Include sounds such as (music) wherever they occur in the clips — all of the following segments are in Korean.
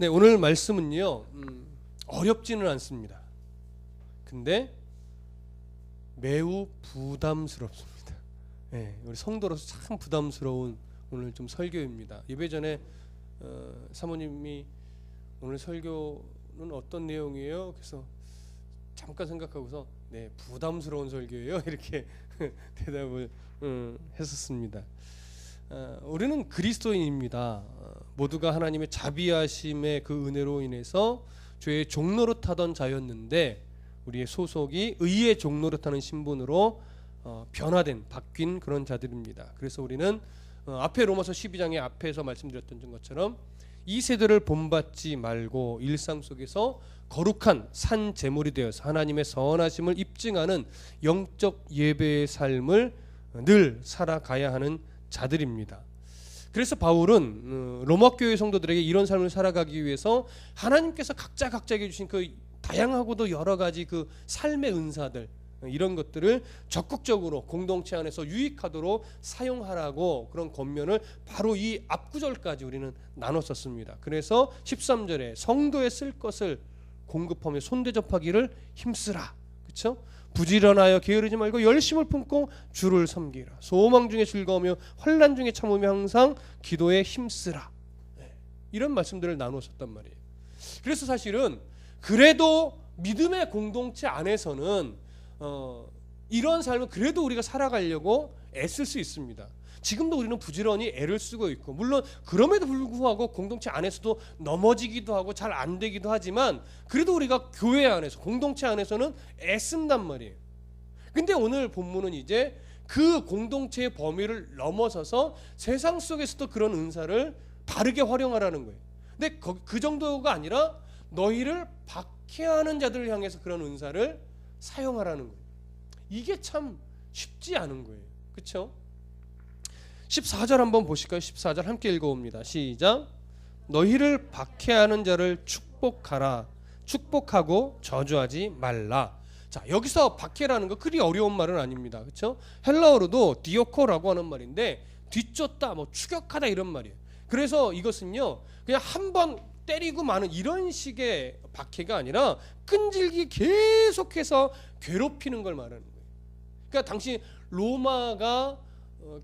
네, 오늘 말씀은요. 음, 어렵지는 않습니다. 근데 매우 부담스럽습니다. 네, 우리 성도로서 참 부담스러운 오늘 좀 설교입니다. 예배 전에 어, 사모님이 오늘 설교는 어떤 내용이에요? 그래서 잠깐 생각하고서 네 부담스러운 설교예요 (laughs) 이렇게 (laughs) 대답을 음, 했었습니다. 어, 우리는 그리스도인입니다. 어, 모두가 하나님의 자비하심의 그 은혜로 인해서 죄의 종로로 타던 자였는데 우리의 소속이 의의 종로로 타는 신분으로 어, 변화된 바뀐 그런 자들입니다. 그래서 우리는 어, 앞에 로마서 12장의 앞에서 말씀드렸던 것처럼 이 세대를 본받지 말고 일상 속에서 거룩한 산 제물이 되어서 하나님의 선하심을 입증하는 영적 예배의 삶을 늘 살아가야 하는 자들입니다. 그래서 바울은 어, 로마 교회 성도들에게 이런 삶을 살아가기 위해서 하나님께서 각자 각자에게 주신 그 다양하고도 여러 가지 그 삶의 은사들 이런 것들을 적극적으로 공동체 안에서 유익하도록 사용하라고 그런 권면을 바로 이 앞구절까지 우리는 나눴었습니다. 그래서 13절에 성도에 쓸 것을 공급하며 손대접하기를 힘쓰라. 그렇죠? 부지런하여 게으르지 말고 열심을 품고 주를 섬기라. 소망 중에 즐거우며 환난 중에 참으며 항상 기도에 힘쓰라. 네. 이런 말씀들을 나눴었단 말이에요. 그래서 사실은 그래도 믿음의 공동체 안에서는 어, 이런 삶을 그래도 우리가 살아가려고 애쓸 수 있습니다. 지금도 우리는 부지런히 애를 쓰고 있고 물론 그럼에도 불구하고 공동체 안에서도 넘어지기도 하고 잘 안 되기도 하지만 그래도 우리가 교회 안에서 공동체 안에서는 애쓴단 말이에요. 근데 오늘 본문은 이제 그 공동체의 범위를 넘어서서 세상 속에서도 그런 은사를 바르게 활용하라는 거예요. 근데 그 정도가 아니라 너희를 박해하는 자들을 향해서 그런 은사를 사용하라는 거예요. 이게 참 쉽지 않은 거예요. 그렇죠? 14절 한번 보실까요? 14절 함께 읽어봅니다. 시작. 너희를 박해하는 자를 축복하라. 축복하고 저주하지 말라. 자, 여기서 박해라는 거 그리 어려운 말은 아닙니다. 그렇죠? 헬라어로도 디오코라고 하는 말인데 뒤쫓다, 뭐 추격하다 이런 말이에요. 그래서 이것은요. 그냥 한 번 때리고 마는 이런 식의 박해가 아니라 끈질기 계속해서 괴롭히는 걸 말하는 거예요. 그러니까 당시 로마가 어,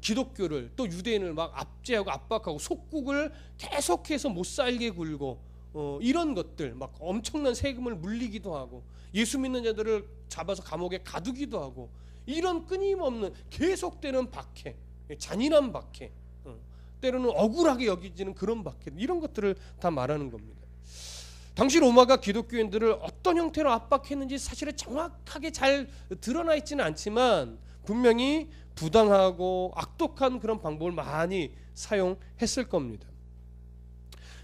기독교를 또 유대인을 막 압제하고 압박하고 속국을 계속해서 못 살게 굴고 어, 이런 것들 막 엄청난 세금을 물리기도 하고 예수 믿는 자들을 잡아서 감옥에 가두기도 하고 이런 끊임없는 계속되는 박해 잔인한 박해 어, 때로는 억울하게 여기지는 그런 박해 이런 것들을 다 말하는 겁니다. 당시 로마가 기독교인들을 어떤 형태로 압박했는지 사실은 정확하게 잘 드러나 있지는 않지만 분명히 부당하고 악독한 그런 방법을 많이 사용했을 겁니다.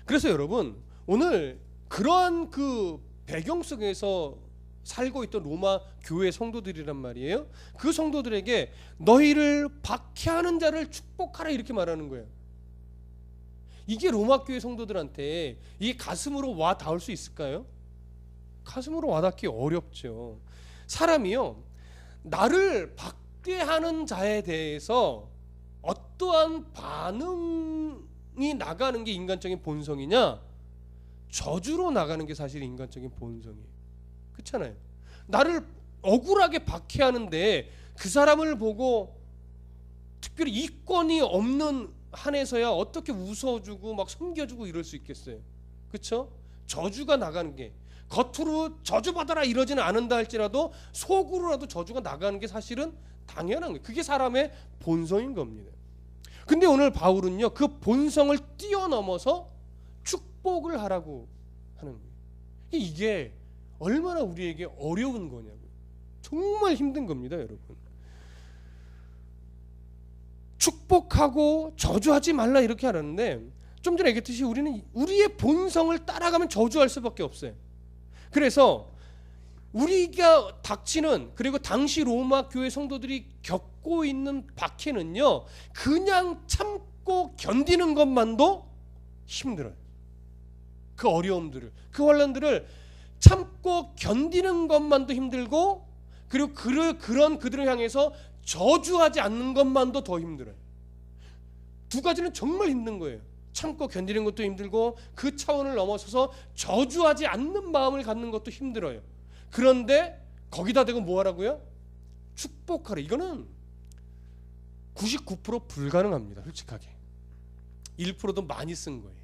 그래서 여러분 오늘 그러한 그 배경 속에서 살고 있던 로마 교회 성도들이란 말이에요. 그 성도들에게 너희를 박해하는 자를 축복하라 이렇게 말하는 거예요. 이게 로마 교회 성도들한테 이 가슴으로 와 닿을 수 있을까요? 가슴으로 와닿기 어렵죠. 사람이요 나를 박 학대하는 자에 대해서 어떠한 반응이 나가는 게 인간적인 본성이냐? 저주로 나가는 게 사실 인간적인 본성이에요. 그렇잖아요. 나를 억울하게 박해하는데 그 사람을 보고 특별히 이권이 없는 한에서야 어떻게 웃어주고 막 섬겨주고 이럴 수 있겠어요. 그렇죠? 저주가 나가는 게 겉으로 저주받아라 이러지는 않는다 할지라도 속으로라도 저주가 나가는 게 사실은 당연한 거예요. 그게 사람의 본성인 겁니다. 근데 오늘 바울은요, 그 본성을 뛰어넘어서 축복을 하라고 하는 거예요. 이게 얼마나 우리에게 어려운 거냐고요. 정말 힘든 겁니다, 여러분. 축복하고 저주하지 말라 이렇게 하는데 좀 전에 얘기했듯이 우리는 우리의 본성을 따라가면 저주할 수밖에 없어요. 그래서 우리가 닥치는 그리고 당시 로마 교회 성도들이 겪고 있는 박해는요 그냥 참고 견디는 것만도 힘들어요. 그 어려움들을 그 환란들을 참고 견디는 것만도 힘들고 그리고 그, 그런 그들을 향해서 저주하지 않는 것만도 더 힘들어요. 두 가지는 정말 힘든 거예요. 참고 견디는 것도 힘들고 그 차원을 넘어서서 저주하지 않는 마음을 갖는 것도 힘들어요. 그런데 거기다 대고 뭐 하라고요? 축복하라. 이거는 99% 불가능합니다. 솔직하게. 1%도 많이 쓴 거예요.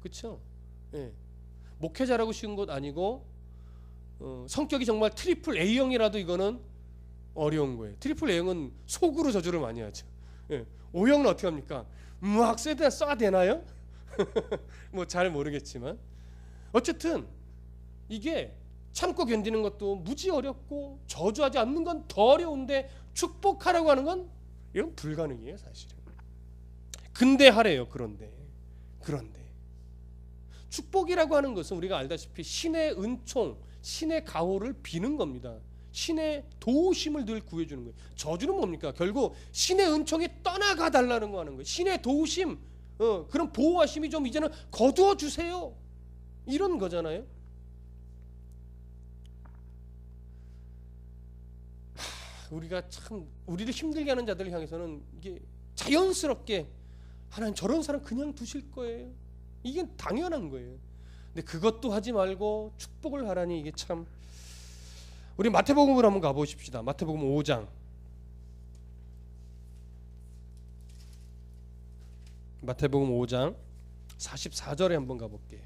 그렇죠? 예. 목회자라고 쉬운 것 아니고 어, 성격이 정말 트리플 A형이라도 이거는 어려운 거예요. 트리플 A형은 속으로 저주를 많이 하죠. 예. O형은 어떻게 합니까? 막 쎄다 쏴 되나요? 뭐 잘 모르겠지만 어쨌든 이게 참고 견디는 것도 무지 어렵고 저주하지 않는 건 더 어려운데 축복하라고 하는 건 이건 불가능이에요 사실은. 근데 하래요 그런데 그런데 축복이라고 하는 것은 우리가 알다시피 신의 은총, 신의 가호를 비는 겁니다. 신의 도우심을 늘 구해주는 거예요. 저주는 뭡니까? 결국 신의 은총이 떠나가 달라는 거 하는 거예요. 신의 도우심, 어, 그런 보호하심이 좀 이제는 거두어 주세요. 이런 거잖아요. 우리가 참 우리를 힘들게 하는 자들을 향해서는 이게 자연스럽게 하나님 저런 사람 그냥 두실 거예요. 이게 당연한 거예요. 근데 그것도 하지 말고 축복을 하라니 이게 참 우리 마태복음을 한번 가보십시다. 마태복음 5장 마태복음 5장 44절에 한번 가볼게요.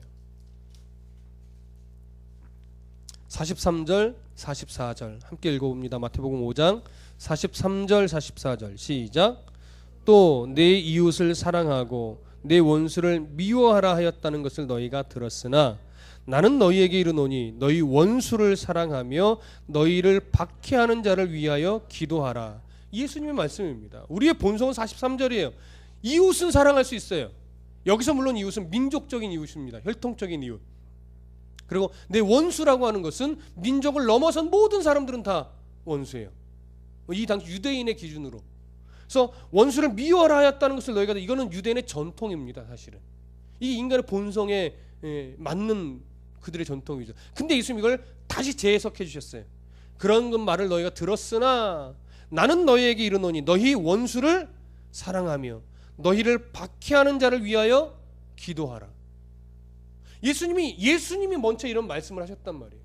43절, 44절 함께 읽어봅니다. 마태복음 5장 43절, 44절 시작. 또 내 이웃을 사랑하고 내 원수를 미워하라 하였다는 것을 너희가 들었으나 나는 너희에게 이르노니 너희 원수를 사랑하며 너희를 박해하는 자를 위하여 기도하라. 예수님의 말씀입니다. 우리의 본성은 43절이에요. 이웃은 사랑할 수 있어요. 여기서 물론 이웃은 민족적인 이웃입니다. 혈통적인 이웃. 그리고 내 원수라고 하는 것은 민족을 넘어선 모든 사람들은 다 원수예요. 이 당시 유대인의 기준으로. 그래서 원수를 미워하라 하였다는 것을 너희가 이거는 유대인의 전통입니다, 사실은. 이 인간의 본성에 예, 맞는 그들의 전통이죠. 근데 예수님 이걸 다시 재해석해 주셨어요. 그런 것 말을 너희가 들었으나 나는 너희에게 이르노니 너희 원수를 사랑하며 너희를 박해하는 자를 위하여 기도하라. 예수님이 예수님이 먼저 이런 말씀을 하셨단 말이에요.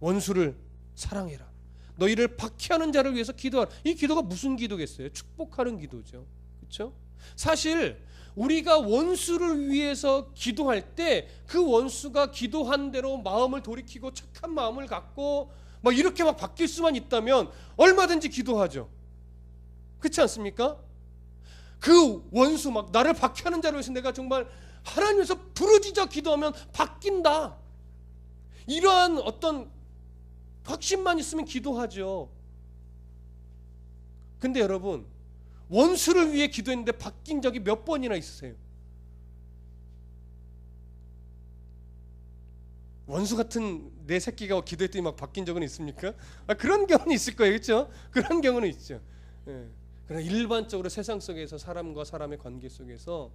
원수를 사랑해라. 너희를 박해하는 자를 위해서 기도하라. 이 기도가 무슨 기도겠어요? 축복하는 기도죠. 그렇죠? 사실 우리가 원수를 위해서 기도할 때 그 원수가 기도한 대로 마음을 돌이키고 착한 마음을 갖고 막 이렇게 막 바뀔 수만 있다면 얼마든지 기도하죠. 그렇지 않습니까? 그 원수 막 나를 박해하는 자로 해서 내가 정말 하나님에서 부르짖어 기도하면 바뀐다. 이러한 어떤 확신만 있으면 기도하죠. 근데 여러분 원수를 위해 기도했는데 바뀐 적이 몇 번이나 있으세요? 원수 같은 내 새끼가 기도했더니 막 바뀐 적은 있습니까? 아, 그런 경우는 있을 거예요, 그렇죠? 그런 경우는 있죠. 예. 그러나 일반적으로 세상 속에서 사람과 사람의 관계 속에서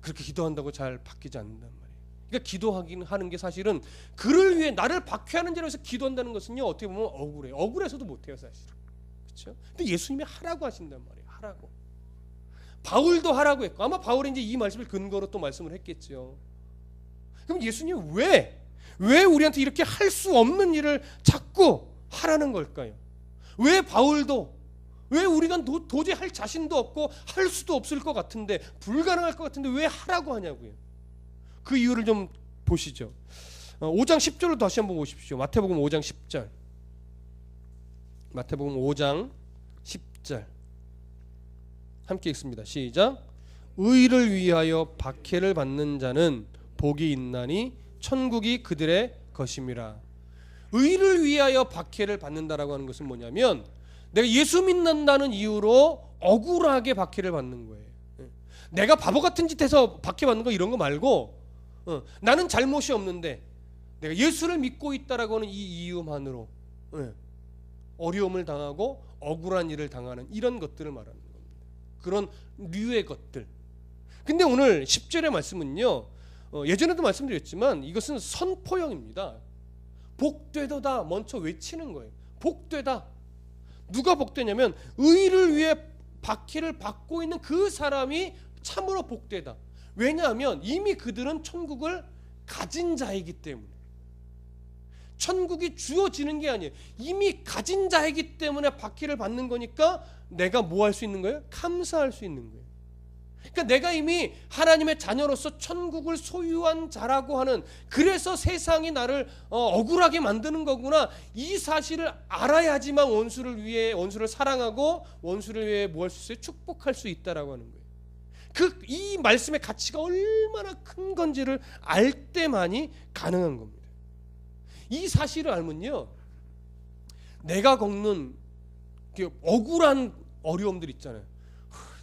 그렇게 기도한다고 잘 바뀌지 않는단 말이에요. 그러니까 기도하긴 하는 게 사실은 그를 위해 나를 박해하는 자로 해서 기도한다는 것은요 어떻게 보면 억울해요. 억울해서도 못해요 사실은. 그렇죠? 근데 예수님이 하라고 하신단 말이에요. 하라고. 바울도 하라고 했고 아마 바울이 이제 이 말씀을 근거로 또 말씀을 했겠죠. 그럼 예수님 왜? 왜 우리한테 이렇게 할 수 없는 일을 자꾸 하라는 걸까요? 왜 바울도 왜 우리가 도, 도저히 할 자신도 없고 할 수도 없을 것 같은데 불가능할 것 같은데 왜 하라고 하냐고요. 그 이유를 좀 보시죠. 5장 10절을 다시 한번 보십시오. 마태복음 5장 10절. 마태복음 5장 10절. 함께 읽습니다. 시작. 의를 위하여 박해를 받는 자는 복이 있나니 천국이 그들의 것임이라. 의를 위하여 박해를 받는다라고 하는 것은 뭐냐면 내가 예수 믿는다는 이유로 억울하게 박해를 받는 거예요. 예. 내가 바보 같은 짓 해서 박해 받는 거 이런 거 말고 어, 나는 잘못이 없는데 내가 예수를 믿고 있다라고 하는 이 이유만으로 예, 어려움을 당하고 억울한 일을 당하는 이런 것들을 말하는 겁니다. 그런 류의 것들. 근데 오늘 10절의 말씀은요. 어, 예전에도 말씀드렸지만 이것은 선포형입니다. 복되도다 먼저 외치는 거예요. 복되다. 누가 복되냐면 의를 위해 박해를 받고 있는 그 사람이 참으로 복되다. 왜냐하면 이미 그들은 천국을 가진 자이기 때문에. 천국이 주어지는 게 아니에요. 이미 가진 자이기 때문에 박해를 받는 거니까 내가 뭐 할 수 있는 거예요? 감사할 수 있는 거예요. 그러니까 내가 이미 하나님의 자녀로서 천국을 소유한 자라고 하는 그래서 세상이 나를 어, 억울하게 만드는 거구나 이 사실을 알아야지만 원수를 위해 원수를 사랑하고 원수를 위해 뭐 할 수 있어요? 축복할 수 있다라고 하는 거예요. 그 이 말씀의 가치가 얼마나 큰 건지를 알 때만이 가능한 겁니다. 이 사실을 알면요, 내가 겪는 그 억울한 어려움들 있잖아요.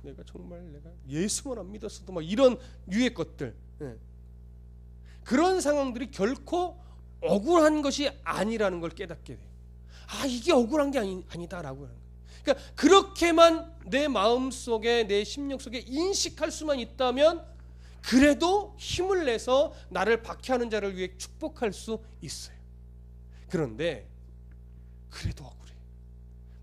하, 내가 정말 내가 예수만 안 믿었어도 막 이런 유의 것들, 예. 그런 상황들이 결코 억울한 것이 아니라는 걸 깨닫게 돼요. 아 이게 억울한 게 아니, 아니다라고 하는 거예요. 그러니까 그렇게만 내 마음 속에 내 심령 속에 인식할 수만 있다면 그래도 힘을 내서 나를 박해하는 자를 위해 축복할 수 있어요. 그런데 그래도 억울해.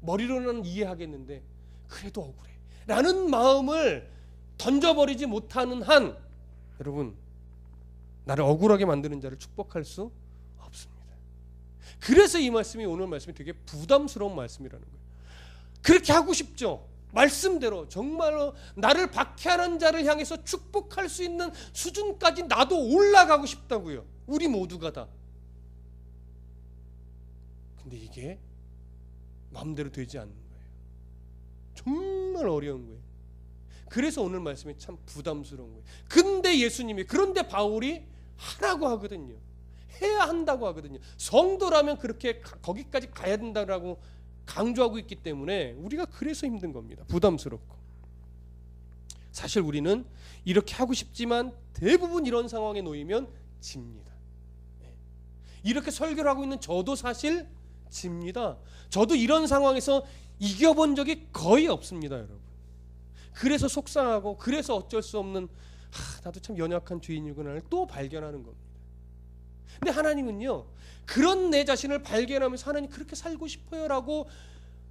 머리로는 이해하겠는데 그래도 억울해. 라는 마음을 던져버리지 못하는 한 여러분 나를 억울하게 만드는 자를 축복할 수 없습니다. 그래서 이 말씀이 오늘 말씀이 되게 부담스러운 말씀이라는 거예요. 그렇게 하고 싶죠. 말씀대로 정말로 나를 박해하는 자를 향해서 축복할 수 있는 수준까지 나도 올라가고 싶다고요. 우리 모두가 다. 근데 이게 마음대로 되지 않는. 정말 어려운 거예요. 그래서 오늘 말씀이 참 부담스러운 거예요. 근데 예수님이 그런데 바울이 하라고 하거든요. 해야 한다고 하거든요. 성도라면 그렇게 가, 거기까지 가야 된다라고 강조하고 있기 때문에 우리가 그래서 힘든 겁니다. 부담스럽고. 사실 우리는 이렇게 하고 싶지만 대부분 이런 상황에 놓이면 집니다. 네. 이렇게 설교를 하고 있는 저도 사실 집니다. 저도 이런 상황에서 이겨본 적이 거의 없습니다, 여러분. 그래서 속상하고 그래서 어쩔 수 없는 하, 나도 참 연약한 죄인이구나를 또 발견하는 겁니다. 근데 하나님은요 그런 내 자신을 발견하면서 하나님 그렇게 살고 싶어요라고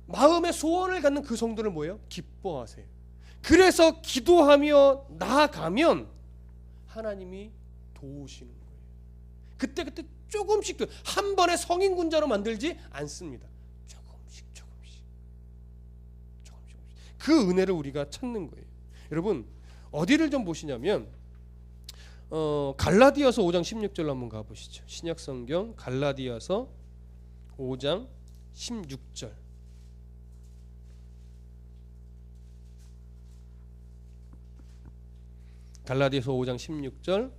마음의 소원을 갖는 그 성도를 뭐예요? 기뻐하세요. 그래서 기도하며 나아가면 하나님이 도우시는 거예요. 그때 그때 조금씩 한 번에 성인 군자로 만들지 않습니다. 그 은혜를 우리가 찾는 거예요. 여러분 어디를 좀 보시냐면 어, 갈라디아서 5장 16절로 한번 가보시죠. 신약 성경 갈라디아서 5장 16절. 갈라디아서 5장 16절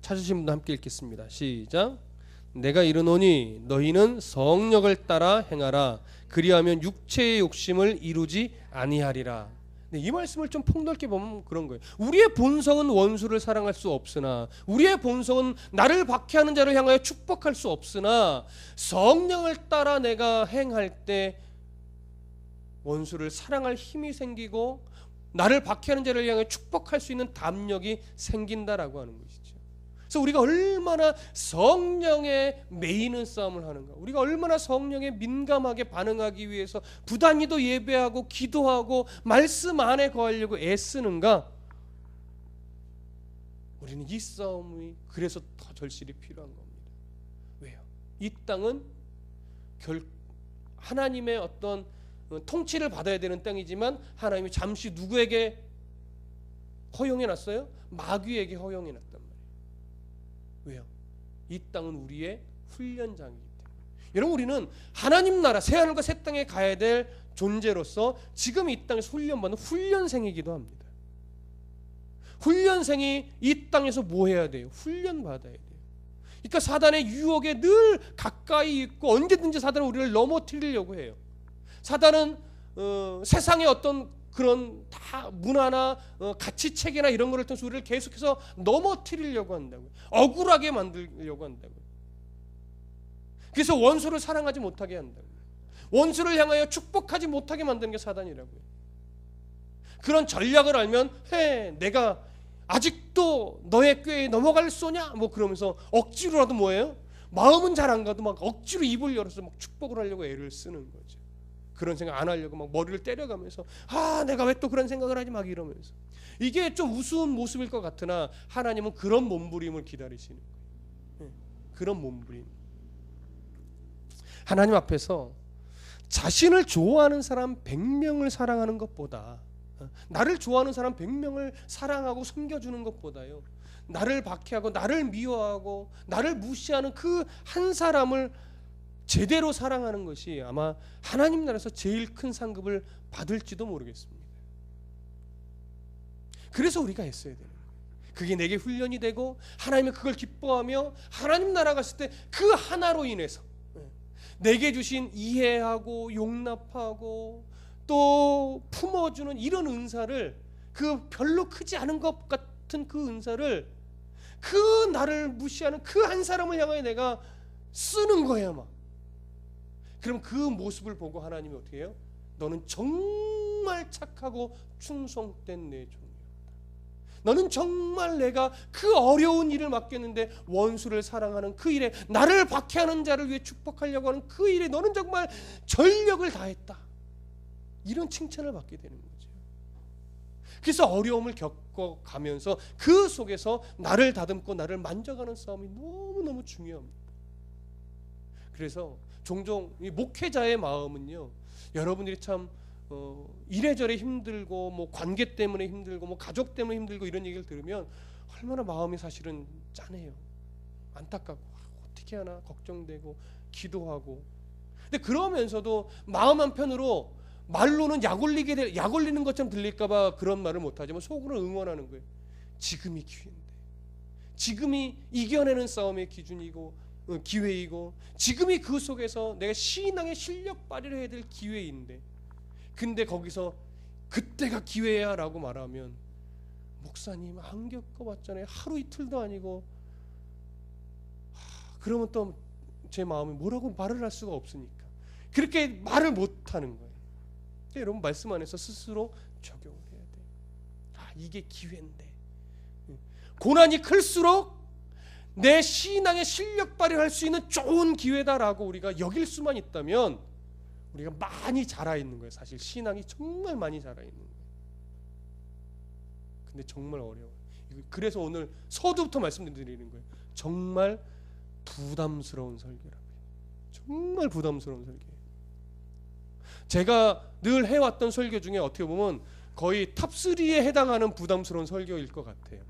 찾으신 분도 함께 읽겠습니다. 시작. 내가 이르노니 너희는 성령을 따라 행하라 그리하면 육체의 욕심을 이루지 아니하리라. 네, 이 말씀을 좀 폭넓게 보면 그런 거예요. 우리의 본성은 원수를 사랑할 수 없으나 우리의 본성은 나를 박해하는 자를 향하여 축복할 수 없으나 성령을 따라 내가 행할 때 원수를 사랑할 힘이 생기고 나를 박해하는 자를 향해 축복할 수 있는 담력이 생긴다라고 하는 것이죠. 그래서 우리가 얼마나 성령에 매이는 싸움을 하는가, 우리가 얼마나 성령에 민감하게 반응하기 위해서 부단히도 예배하고 기도하고 말씀 안에 거하려고 애쓰는가. 우리는 이 싸움이 그래서 더 절실히 필요한 겁니다. 왜요? 이 땅은 결 하나님의 어떤 통치를 받아야 되는 땅이지만 하나님이 잠시 누구에게 허용해 놨어요? 마귀에게 허용해 놨단 말이에요. 왜요? 이 땅은 우리의 훈련장이기 때문에. 여러분 우리는 하나님 나라 새 하늘과 새 땅에 가야 될 존재로서 지금 이 땅에서 훈련받는 훈련생이기도 합니다. 훈련생이 이 땅에서 뭐 해야 돼요? 훈련 받아야 돼요. 그러니까 사단의 유혹에 늘 가까이 있고 언제든지 사단은 우리를 넘어뜨리려고 해요. 사단은 어, 세상의 어떤 그런 다 문화나 어, 가치 체계나 이런 거를 통해서 우리를 계속해서 넘어뜨리려고 한다고 억울하게 만들려고 한다고 그래서 원수를 사랑하지 못하게 한다고 원수를 향하여 축복하지 못하게 만드는 게 사단이라고요. 그런 전략을 알면 해 내가 아직도 너의 꾀에 넘어갈 소냐? 뭐 그러면서 억지로라도 뭐예요? 마음은 잘 안 가도 막 억지로 입을 열어서 막 축복을 하려고 애를 쓰는 거죠 그런 생각 안 하려고 막 머리를 때려가면서 아 내가 왜 또 그런 생각을 하지 막 이러면서 이게 좀 우스운 모습일 것 같으나 하나님은 그런 몸부림을 기다리시는 거예요. 예, 그런 몸부림. 하나님 앞에서 자신을 좋아하는 사람 100명을 사랑하는 것보다 어, 나를 좋아하는 사람 100명을 사랑하고 섬겨주는 것보다요. 나를 박해하고 나를 미워하고 나를 무시하는 그 한 사람을 제대로 사랑하는 것이 아마 하나님 나라에서 제일 큰 상급을 받을지도 모르겠습니다. 그래서 우리가 애써야 거예요. 그게 내게 훈련이 되고 하나님이 그걸 기뻐하며 하나님 나라 갔을 때 그 하나로 인해서 예, 내게 주신 이해하고 용납하고 또 품어주는 이런 은사를 그 별로 크지 않은 것 같은 그 은사를 그 나를 무시하는 그 한 사람을 향하여 내가 쓰는 거예요 막 그럼 그 모습을 보고 하나님이 어떻게 해요? 너는 정말 착하고 충성된 내 종이야. 너는 정말 내가 그 어려운 일을 맡겼는데 원수를 사랑하는 그 일에 나를 박해하는 자를 위해 축복하려고 하는 그 일에 너는 정말 전력을 다했다. 이런 칭찬을 받게 되는 거죠. 그래서 어려움을 겪어가면서 그 속에서 나를 다듬고 나를 만져가는 싸움이 너무너무 중요합니다. 그래서 종종 이 목회자의 마음은요. 여러분들이 참 어, 이래저래 힘들고 뭐 관계 때문에 힘들고 뭐 가족 때문에 힘들고 이런 얘기를 들으면 얼마나 마음이 사실은 짠해요. 안타깝고 아, 어떻게 하나 걱정되고 기도하고. 근데 그러면서도 마음 한편으로 말로는 약 올리게 될, 약 올리는 것처럼 들릴까봐 그런 말을 못하지만 속으로 응원하는 거예요. 지금이 기회인데, 지금이 이겨내는 싸움의 기준이고 어, 기회이고 지금이 그 속에서 내가 신앙의 실력 발휘를 해야 될 기회인데 근데 거기서 그때가 기회야라고 말하면 목사님 안 겪어봤잖아요. 하루 이틀도 아니고. 하, 그러면 또 제 마음이 뭐라고 말을 할 수가 없으니까. 그렇게 말을 못하는 거예요. 그러니까 여러분 말씀 안에서 스스로 적용을 해야 돼요. 아 이게 기회인데. 고난이 클수록 내 신앙의 실력 발휘할 수 있는 좋은 기회다라고 우리가 여길 수만 있다면 우리가 많이 자라 있는 거예요. 사실 신앙이 정말 많이 자라 있는 거예요. 근데 정말 어려워요. 그래서 오늘 서두부터 말씀드리는 거예요. 정말 부담스러운 설교라고요. 정말 부담스러운 설교예요. 제가 늘 해왔던 설교 중에 어떻게 보면 거의 탑 3에 해당하는 부담스러운 설교일 것 같아요.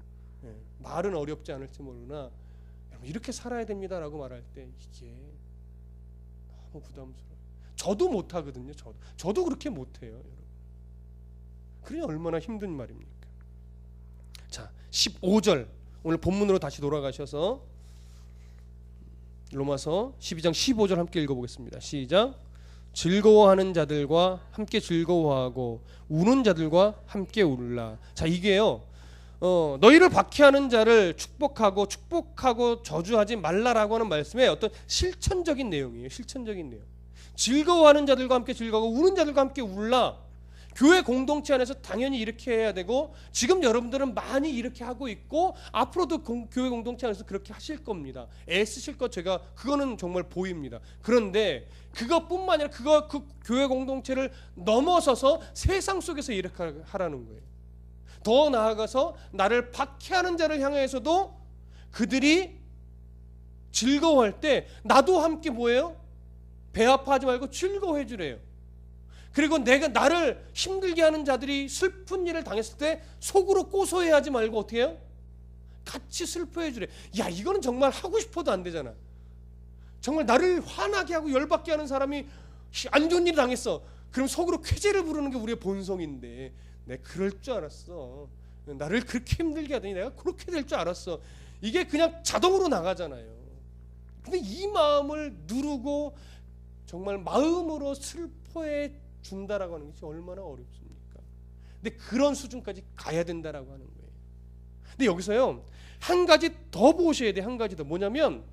예, 말은 어렵지 않을지 모르나 이렇게 살아야 됩니다라고 말할 때 이게 너무 부담스러워요. 저도 못 하거든요. 저도 저도 그렇게 못 해요, 여러분. 그게 얼마나 힘든 말입니까? 자, 15절 오늘 본문으로 다시 돌아가셔서 로마서 12장 15절 함께 읽어보겠습니다. 시작. 즐거워하는 자들과 함께 즐거워하고 우는 자들과 함께 울라. 자, 이게요. 어, 너희를 박해하는 자를 축복하고 축복하고 저주하지 말라라고 하는 말씀에 어떤 실천적인 내용이에요. 실천적인 내용. 즐거워하는 자들과 함께 즐거워 우는 자들과 함께 울라. 교회 공동체 안에서 당연히 이렇게 해야 되고 지금 여러분들은 많이 이렇게 하고 있고 앞으로도 공, 교회 공동체 안에서 그렇게 하실 겁니다. 애쓰실 것 제가 그거는 정말 보입니다. 그런데 그것뿐만 아니라 그거 그 교회 공동체를 넘어서서 세상 속에서 이렇게 하라는 거예요. 더 나아가서 나를 박해하는 자를 향해서도 그들이 즐거워할 때 나도 함께 뭐예요? 배 아파하지 말고 즐거워해 주래요. 그리고 내가 나를 힘들게 하는 자들이 슬픈 일을 당했을 때 속으로 고소해하지 말고 어떻게 해요? 같이 슬퍼해 주래. 야, 이거는 정말 하고 싶어도 안 되잖아. 정말 나를 화나게 하고 열받게 하는 사람이 안 좋은 일을 당했어. 그럼 속으로 쾌재를 부르는 게 우리의 본성인데 내가 그럴 줄 알았어. 나를 그렇게 힘들게 하더니 내가 그렇게 될 줄 알았어. 이게 그냥 자동으로 나가잖아요. 근데 이 마음을 누르고 정말 마음으로 슬퍼해 준다라고 하는 것이 얼마나 어렵습니까? 근데 그런 수준까지 가야 된다라고 하는 거예요. 근데 여기서요 한 가지 더 보셔야 돼. 한 가지 더 뭐냐면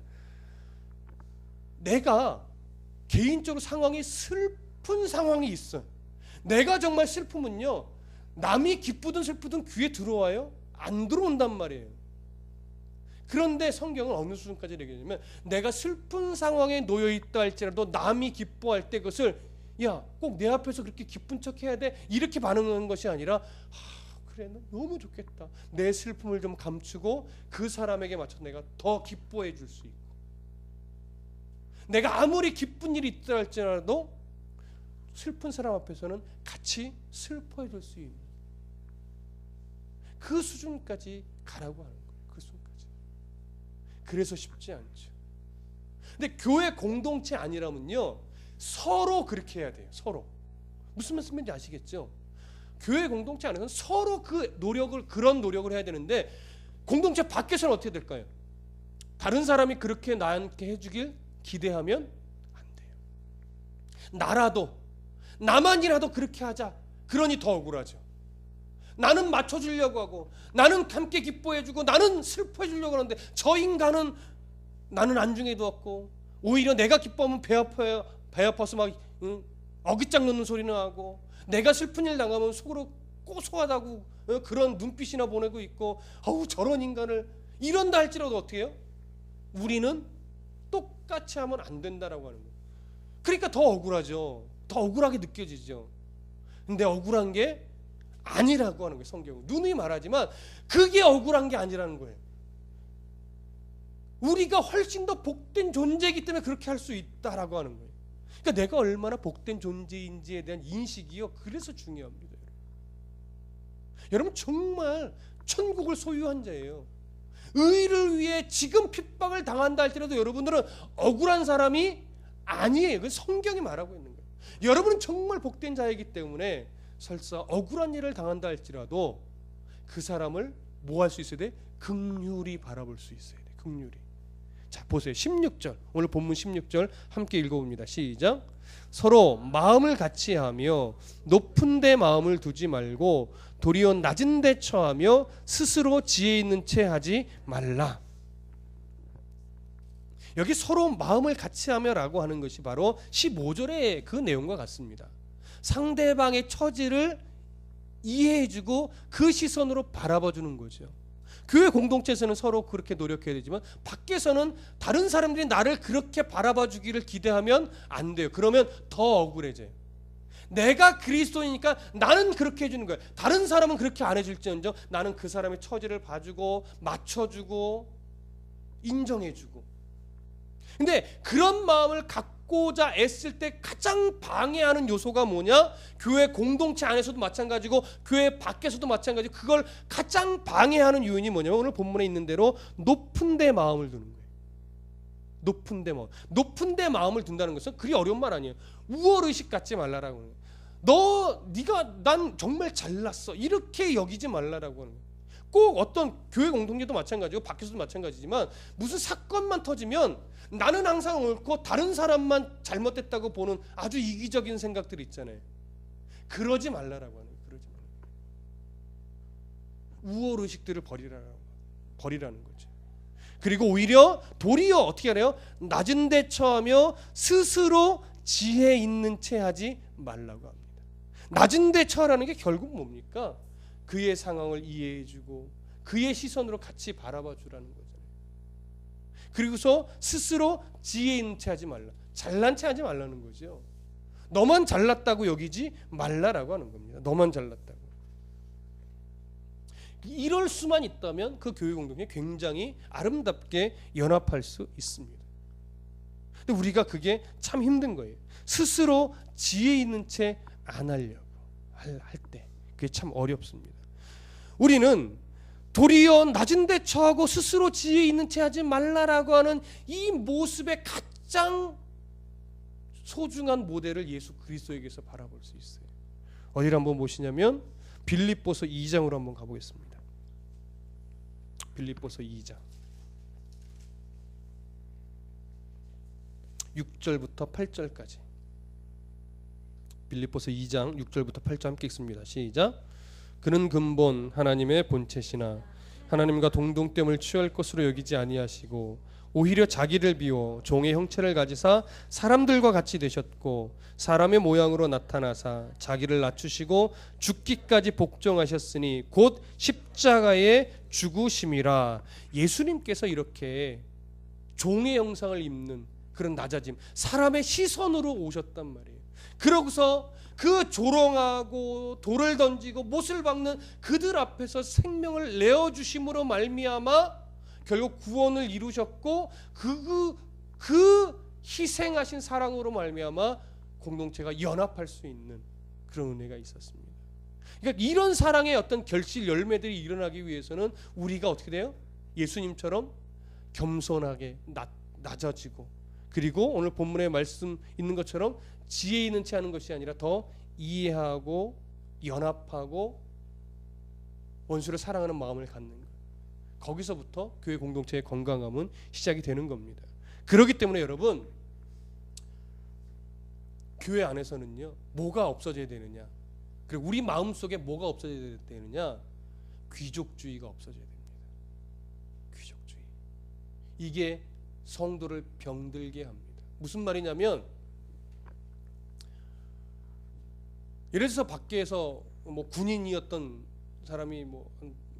내가 개인적으로 상황이 슬픈 상황이 있어. 내가 정말 슬픔은요 남이 기쁘든 슬프든 귀에 들어와요? 안 들어온단 말이에요. 그런데 성경은 어느 수준까지 얘기하냐면 내가 슬픈 상황에 놓여 있다 할지라도 남이 기뻐할 때 그것을 야, 꼭 내 앞에서 그렇게 기쁜 척 해야 돼. 이렇게 반응하는 것이 아니라 하, 그래, 너 너무 좋겠다. 내 슬픔을 좀 감추고 그 사람에게 맞춰 내가 더 기뻐해 줄 수 있고. 내가 아무리 기쁜 일이 있다 할지라도 슬픈 사람 앞에서는 같이 슬퍼해 줄 수 있는 그 수준까지 가라고 하는 거예요. 그 수준까지. 그래서 쉽지 않죠. 근데 교회 공동체 아니라면요. 서로 그렇게 해야 돼요. 서로. 무슨 말씀인지 아시겠죠? 교회 공동체 안에서는 서로 그 노력을 그런 노력을 해야 되는데 공동체 밖에서는 어떻게 될까요? 다른 사람이 그렇게 나한테 해주길 기대하면 안 돼요. 나라도 나만이라도 그렇게 하자. 그러니 더 억울하죠. 나는 맞춰주려고 하고 나는 함께 기뻐해주고 나는 슬퍼해주려고 하는데 저 인간은 나는 안중에 두었고 오히려 내가 기뻐하면 배 아파요. 배 아파서 막 응? 어깃장 놓는 소리나 하고 내가 슬픈 일 당하면 속으로 고소하다고 어? 그런 눈빛이나 보내고 있고 어우 저런 인간을 이런다 할지라도 어떻게 해요? 우리는 똑같이 하면 안 된다라고 하는 거예요. 그러니까 더 억울하죠. 더 억울하게 느껴지죠. 근데 억울한 게 아니라고 하는 거예요. 성경은 누누이 말하지만 그게 억울한 게 아니라는 거예요. 우리가 훨씬 더 복된 존재이기 때문에 그렇게 할 수 있다라고 하는 거예요. 그러니까 내가 얼마나 복된 존재인지에 대한 인식이요. 그래서 중요합니다. 여러분, 정말 천국을 소유한 자예요. 의를 위해 지금 핍박을 당한다 할지라도 여러분들은 억울한 사람이 아니에요. 그 성경이 말하고 있는 거예요. 여러분은 정말 복된 자이기 때문에 설사 억울한 일을 당한다 할지라도 그 사람을 뭐 할 수 있어야 돼? 극률이 바라볼 수 있어야 돼. 극률이. 자, 보세요. 16절. 오늘 본문 16절 함께 읽어 봅니다. 시작. 서로 마음을 같이 하며 높은 데 마음을 두지 말고 도리어 낮은 데 처하며 스스로 지혜 있는 채 하지 말라. 여기 서로 마음을 같이 하며라고 하는 것이 바로 15절의 그 내용과 같습니다. 상대방의 처지를 이해해주고 그 시선으로 바라봐 주는 거죠. 교회 공동체에서는 서로 그렇게 노력해야 되지만 밖에서는 다른 사람들이 나를 그렇게 바라봐 주기를 기대하면 안 돼요. 그러면 더 억울해져요. 내가 그리스도이니까 나는 그렇게 해주는 거예요. 다른 사람은 그렇게 안 해줄지언정 나는 그 사람의 처지를 봐주고 맞춰주고 인정해주고. 근데 그런 마음을 갖고 자 애쓸 때 가장 방해하는 요소가 뭐냐? 교회 공동체 안에서도 마찬가지고 교회 밖에서도 마찬가지. 그걸 가장 방해하는 요인이 뭐냐면 오늘 본문에 있는 대로 높은 데 마음을 두는 거예요. 높은 데 마음. 높은 데 마음을 둔다는 것은 그리 어려운 말 아니에요. 우월 의식 갖지 말라라고 하는 거예요. 너 네가 난 정말 잘났어. 이렇게 여기지 말라라고 하는 거예요. 꼭 어떤 교회 공동체도 마찬가지고 밖에서도 마찬가지지만 무슨 사건만 터지면 나는 항상 옳고 다른 사람만 잘못됐다고 보는 아주 이기적인 생각들이 있잖아요. 그러지 말라라고 하는 거예요. 그러지 말라. 우월 의식들을 버리라라고 버리라는 거죠. 그리고 오히려 도리어 어떻게 하래요? 낮은 데 처하며 스스로 지혜 있는 채 하지 말라고 합니다. 낮은 데 처하라는 게 결국 뭡니까? 그의 상황을 이해해 주고 그의 시선으로 같이 바라봐 주라는 거잖아요. 그리고서 스스로 지혜 있는 채 하지 말라. 잘난 채 하지 말라는 거죠. 너만 잘났다고 여기지 말라라고 하는 겁니다. 너만 잘났다고. 이럴 수만 있다면 그 교회 공동체 굉장히 아름답게 연합할 수 있습니다. 근데 우리가 그게 참 힘든 거예요. 스스로 지혜 있는 채 안 하려고 할 때 그게 참 어렵습니다. 우리는 도리어 낮은 데 처하고 스스로 지혜 있는 채 하지 말라라고 하는 이 모습의 가장 소중한 모델을 예수 그리스도에게서 바라볼 수 있어요. 어디를 한번 보시냐면 빌립보서 2장으로 한번 가보겠습니다. 빌립보서 2장 6절부터 8절까지 빌립보서 2장 6절부터 8절 함께 읽습니다. 시작. 그는 근본 하나님의 본체시나 하나님과 동등됨을 취할 것으로 여기지 아니하시고 오히려 자기를 비워 종의 형체를 가지사 사람들과 같이 되셨고 사람의 모양으로 나타나사 자기를 낮추시고 죽기까지 복종하셨으니 곧 십자가의 죽으심이라. 예수님께서 이렇게 종의 형상을 입는 그런 낮아짐 사람의 시선으로 오셨단 말이에요 그러고서 그 조롱하고 돌을 던지고 못을 박는 그들 앞에서 생명을 내어 주심으로 말미암아 결국 구원을 이루셨고 그, 그, 그 희생하신 사랑으로 말미암아 공동체가 연합할 수 있는 그런 은혜가 있었습니다. 그러니까 이런 사랑의 어떤 결실 열매들이 일어나기 위해서는 우리가 어떻게 돼요? 예수님처럼 겸손하게 낮, 낮아지고 그리고 오늘 본문에 말씀 있는 것처럼 지혜 있는 채 하는 것이 아니라 더 이해하고 연합하고 원수를 사랑하는 마음을 갖는 것. 거기서부터 교회 공동체의 건강함은 시작이 되는 겁니다. 그렇기 때문에 여러분 교회 안에서는요 뭐가 없어져야 되느냐 그리고 우리 마음 속에 뭐가 없어져야 되느냐 귀족주의가 없어져야 됩니다. 귀족주의 이게 성도를 병들게 합니다. 무슨 말이냐면 예를 들어서 밖에서 뭐 군인이었던 사람이 뭐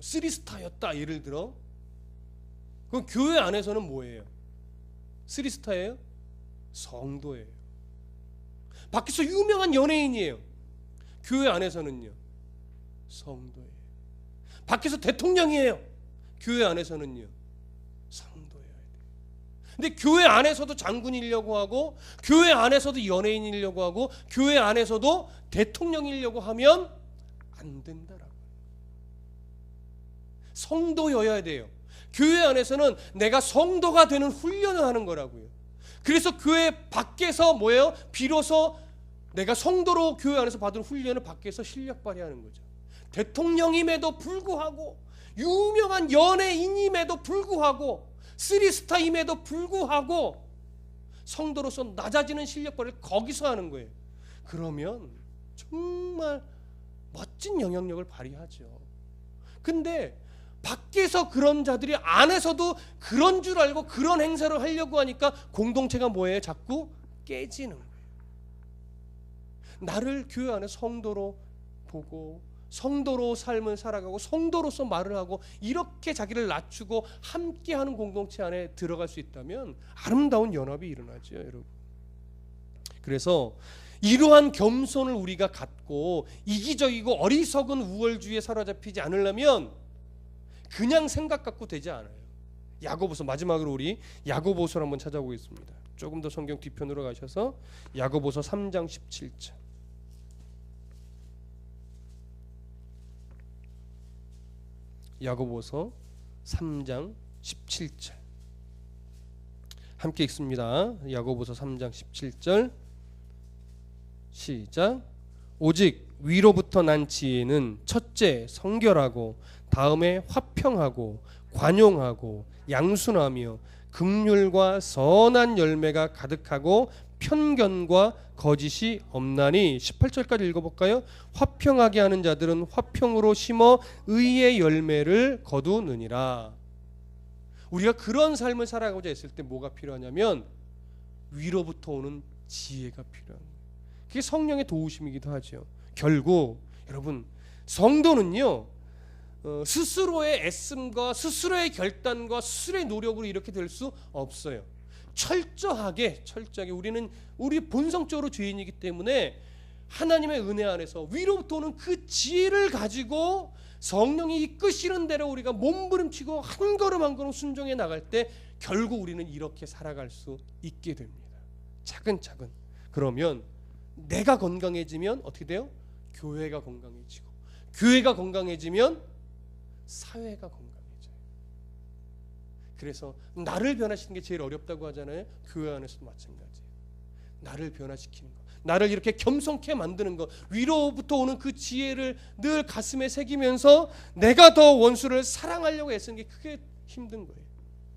쓰리스타였다 예를 들어 그 교회 안에서는 뭐예요? 쓰리스타예요? 성도예요. 밖에서 유명한 연예인이에요. 교회 안에서는요. 성도예요. 밖에서 대통령이에요. 교회 안에서는요. 근데 교회 안에서도 장군이려고 하고 교회 안에서도 연예인이려고 하고 교회 안에서도 대통령이려고 하면 안 된다라고. 성도여야 돼요. 교회 안에서는 내가 성도가 되는 훈련을 하는 거라고요. 그래서 교회 밖에서 뭐예요? 비로소 내가 성도로 교회 안에서 받은 훈련을 밖에서 실력 발휘하는 거죠. 대통령임에도 불구하고 유명한 연예인임에도 불구하고 쓰리스타임에도 불구하고 성도로서 낮아지는 실력 발휘를 거기서 하는 거예요. 그러면 정말 멋진 영향력을 발휘하죠. 근데 밖에서 그런 자들이 안에서도 그런 줄 알고 그런 행사를 하려고 하니까 공동체가 뭐예요? 자꾸 깨지는 거예요. 나를 교회 안에 성도로 보고 성도로 삶을 살아가고 성도로서 말을 하고 이렇게 자기를 낮추고 함께하는 공동체 안에 들어갈 수 있다면 아름다운 연합이 일어나죠, 여러분. 그래서 이러한 겸손을 우리가 갖고 이기적이고 어리석은 우월주의에 사로잡히지 않으려면 그냥 생각 갖고 되지 않아요. 야고보서 마지막으로 우리 야고보서를 한번 찾아보겠습니다. 조금 더 성경 뒤편으로 가셔서 야고보서 3장 17절. 야고보서 3장 17절. 함께 읽습니다. 야고보서 3장 17절. 시작. 오직 위로부터 난 지혜는 첫째 성결하고 다음에 화평하고 관용하고 양순하며 긍휼과 선한 열매가 가득하고 편견과 거짓이 없나니 18절까지 읽어볼까요? 화평하게 하는 자들은 화평으로 심어 의의 열매를 거두느니라. 우리가 그런 삶을 살아가고자 했을 때 뭐가 필요하냐면 위로부터 오는 지혜가 필요한 거예요. 그게 성령의 도우심이기도 하죠. 결국 여러분 성도는요 어, 스스로의 애씀과 스스로의 결단과 스스로의 노력으로 이렇게 될 수 없어요. 철저하게 철저하게 우리는 우리 본성적으로 죄인이기 때문에 하나님의 은혜 안에서 위로부터 오는 그 지혜를 가지고 성령이 이끄시는 대로 우리가 몸부림치고 한 걸음 한 걸음 순종해 나갈 때 결국 우리는 이렇게 살아갈 수 있게 됩니다. 차근차근. 그러면 내가 건강해지면 어떻게 돼요? 교회가 건강해지고 교회가 건강해지면 사회가 건강해져요. 그래서 나를 변화시키는 게 제일 어렵다고 하잖아요. 교회 안에서도 마찬가지예요. 나를 변화시키는 거. 나를 이렇게 겸손케 만드는 것. 위로부터 오는 그 지혜를 늘 가슴에 새기면서 내가 더 원수를 사랑하려고 애쓰는 게 크게 힘든 거예요.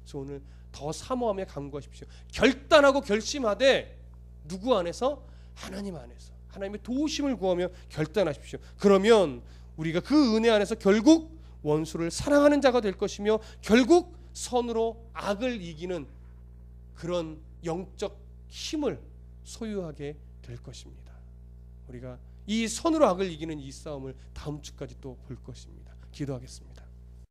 그래서 오늘 더 사모하며 간구하십시오. 결단하고 결심하되 누구 안에서? 하나님 안에서. 하나님의 도우심을 구하며 결단하십시오. 그러면 우리가 그 은혜 안에서 결국 원수를 사랑하는 자가 될 것이며 결국 선으로 악을 이기는 그런 영적 힘을 소유하게 될 것입니다. 우리가 이 선으로 악을 이기는 이 싸움을 다음 주까지 또 볼 것입니다. 기도하겠습니다.